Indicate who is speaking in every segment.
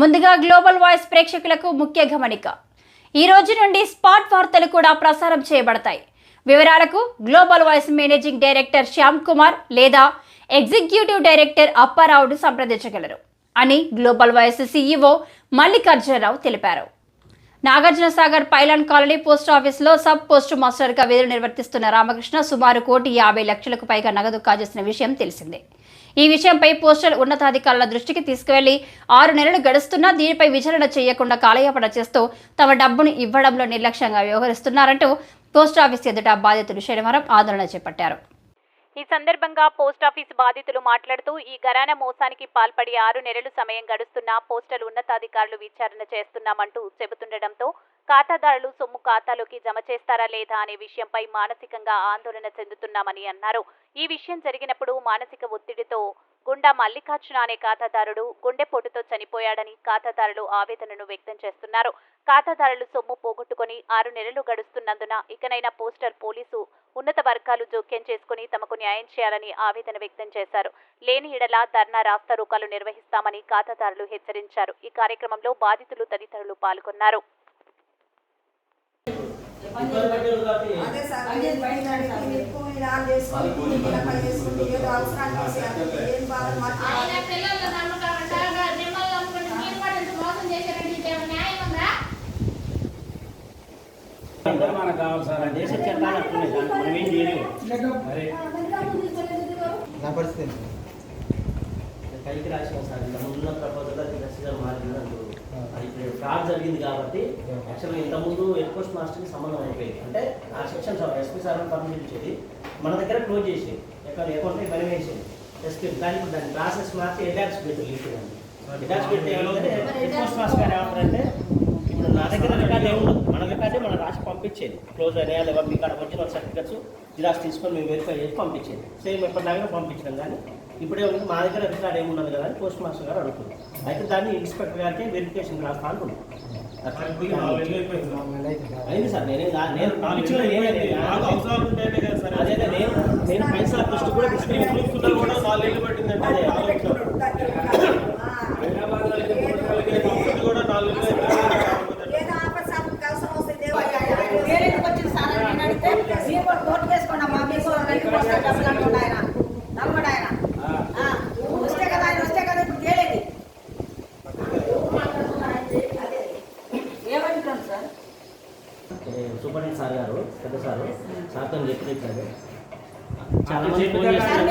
Speaker 1: ముందుగా global voice ప్రేక్షకులకు ముఖ్య గమనిక. ఈ రోజు నుండి స్పాట్ వార్తలు కూడా ప్రసారం చేయబడతాయి. వివరాలకు global voice managing director Shyam Kumar లేదా ఎగ్జిక్యూటివ్ డైరెక్టర్ అప్పారావును సంప్రదించగలరు అని గ్లోబల్ వాయిస్ సీఈఓ మల్లికార్జునరావు తెలిపారు. Nagarjuna Sagar pylon colony post ఆఫీస్లో సబ్ పోస్ట్ మాస్టర్గా విధులు నిర్వర్తిస్తున్న రామకృష్ణ సుమారు కోటి యాభై లక్షలకు పైగా నగదు కాజేసిన విషయం తెలిసిందే. ఈ విషయంపై పోస్టల్ ఉన్నతాధికారుల దృష్టికి తీసుకువెళ్ళి ఆరు నెలలు గడుస్తున్నా దీనిపై విచారణ చేయకుండా కాలయాపన చేస్తూ తమ డబ్బును ఇవ్వడంలో నిర్లక్ష్యంగా వ్యవహరిస్తున్నారంటూ పోస్టాఫీస్ ఎదుట బాధితులు శనివారం ఆందోళన చేపట్టారు.
Speaker 2: ఈ సందర్భంగా పోస్టాఫీస్ బాధితులు మాట్లాడుతూ ఈ గరాన మోసానికి పాల్పడి ఆరు నెలలు సమయం గడుస్తున్నా పోస్టల్ ఉన్నతాధికారులు విచారణ చేస్తున్నామంటూ చెబుతుండటంతో ఖాతాదారులు సొమ్ము ఖాతాలోకి జమ చేస్తారా లేదా అనే విషయంపై మానసికంగా ఆందోళన చెందుతున్నామని అన్నారు. ఈ విషయం జరిగినప్పుడు మానసిక ఒత్తిడితో గుండా మల్లికార్జున అనే ఖాతాదారుడు గుండెపోటుతో చనిపోయాడని ఖాతాదారులు ఆవేదనను వ్యక్తం చేస్తున్నారు. ఖాతాదారులు సొమ్ము పోగొట్టుకుని ఆరు నెలలు గడుస్తున్నందున ఇకనైనా పోస్టర్ పోలీసు ఉన్నత వర్గాలు జోక్యం చేసుకుని తమకు న్యాయం చేయాలని ఆవేదన వ్యక్తం చేశారు. లేని ఇడలా ధర్నా రాస్తారోకాలు నిర్వహిస్తామని ఖాతాదారులు హెచ్చరించారు. ఈ కార్యక్రమంలో బాధితులు తదితరులు పాల్గొన్నారు.
Speaker 3: అదే సార్ అదే బయట అడిగి ఎక్కువ ఆన్ చేసుకుని చేసుకుంటే ఏదో అవసరానికి ఏం బాధ
Speaker 4: మనకు కావాలి సార్. దేశ చట్టాలు మనం ఏం చేయలేము.
Speaker 5: నా పరిస్థితి?
Speaker 6: పైకి రాసిన సార్ ఇంత ముందున్న ప్రపోజల్ అది ఖచ్చితంగా మారింది అంటారు అది ఫ్రాడ్ జరిగింది కాబట్టి యాక్చువల్గా ఇంత ముందు హెడ్ పోస్ట్ మాస్టర్కి సంబంధం అయిపోయింది. అంటే ఆ సెక్షన్ సార్ ఎస్పీ సార్ పంపించేది మన దగ్గర క్లోజ్ చేసి ఎక్కడ అకౌంట్ ఇవన్నీ వేసేది ఎస్పీ కానీ ఇప్పుడు దాని ప్రాసెస్ మార్చి ఎడాక్స్ పెట్టి లీడ్ ఎడాక్స్ పెట్టి
Speaker 4: హెడ్ పోస్ట్ మాస్టర్ గారు ఏమంటారంటే
Speaker 6: ఇప్పుడు నా దగ్గర రికార్డు ఏముండదు. మన రికార్డే మనం రాసి పంపించేది. క్లోజ్ అయినా లేదా మీ కాడ వచ్చిన సర్టిఫికెట్స్ జిరాక్స్ తీసుకొని మేము వెరిఫై చేసి పంపించేది. సేమ్ ఎప్పటిలాగా పంపించడం కానీ ఇప్పుడే ఉంది. మా దగ్గర రికార్డ్ ఏమున్నది కదా అని పోస్ట్ మాస్టర్ గారు అడుగుతుంది అయితే దాన్ని ఇన్స్పెక్టర్ గారికి వెరిఫికేషన్ రాస్తా అట్లా. అయింది సార్. నేనే నేను పంపించిన నేనే
Speaker 7: నాకు అవసరాలు ఉంటేనే కదా సార్.
Speaker 6: అదే నేను నేను పైసా దృష్టి కూడా తీసుకుని
Speaker 7: కూడా నాలుగేళ్ళు పట్టిందంటే
Speaker 6: అదే.
Speaker 7: కంప్లీట్ కూడా నాలుగేళ్ళు
Speaker 3: ఏదో ఆపద సాపుకి అవసరం వస్తే దేవుడు
Speaker 8: వేరేకి వచ్చిన సార్ అని నేను అడిగితే మీరు కూడా కోర్టు వేసుకోండి అమ్మా మీకు రెండు వస్తాయి డబ్బులు అంటుండు ఆయన నమ్మడు ఆయన ఆ, వస్తే కదా ఆయన వస్తే కదా ఇప్పుడు తేలేది ఏమంటున్నాను సార్
Speaker 6: సూపరింటెండెంట్ సార్ గారు పెద్ద సారు సార్తో చెప్పి చెప్పారు చాలా మంది ఫోన్ చేస్తారు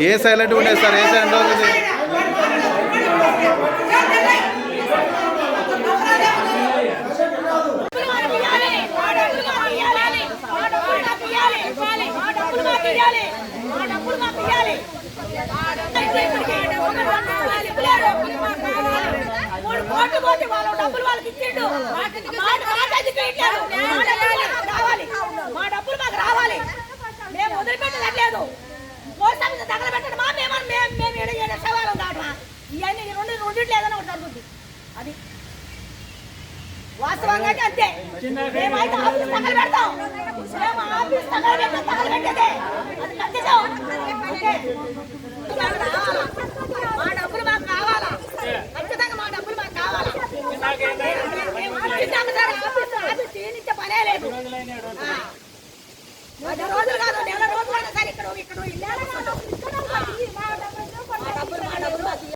Speaker 5: ఏ సైలెంట్ ఉండేది సార్ ఏ సైలెంట్
Speaker 8: మూడు కోట్లు పోతే డబ్బులు వాళ్ళకి ఇచ్చిండు రావాలి మా డబ్బులు మాకు రావాలి మేము వదిలిపెట్టలేదు పోస్ట్ ఆఫీస్ మేము మేము మేము కావటమా ఇవన్నీ ఈ రెండు రెండిట్లు ఒకటి జరుగుతుంది అది వాస్తవంగా అంతే మేమైతే ఆఫీస్ తగలబెడతాం మేము ఆఫీస్ తగలబెడతాం తగలబెట్టేదే అది ఖచ్చితం మా డబ్బులు మాకు కావాలా? ఖచ్చితంగా మా డబ్బులు మాకు కావాలా క్షీణించే పనే రోజులు కాదు సరే ఇక్కడ ఇక్కడ ఇల్లు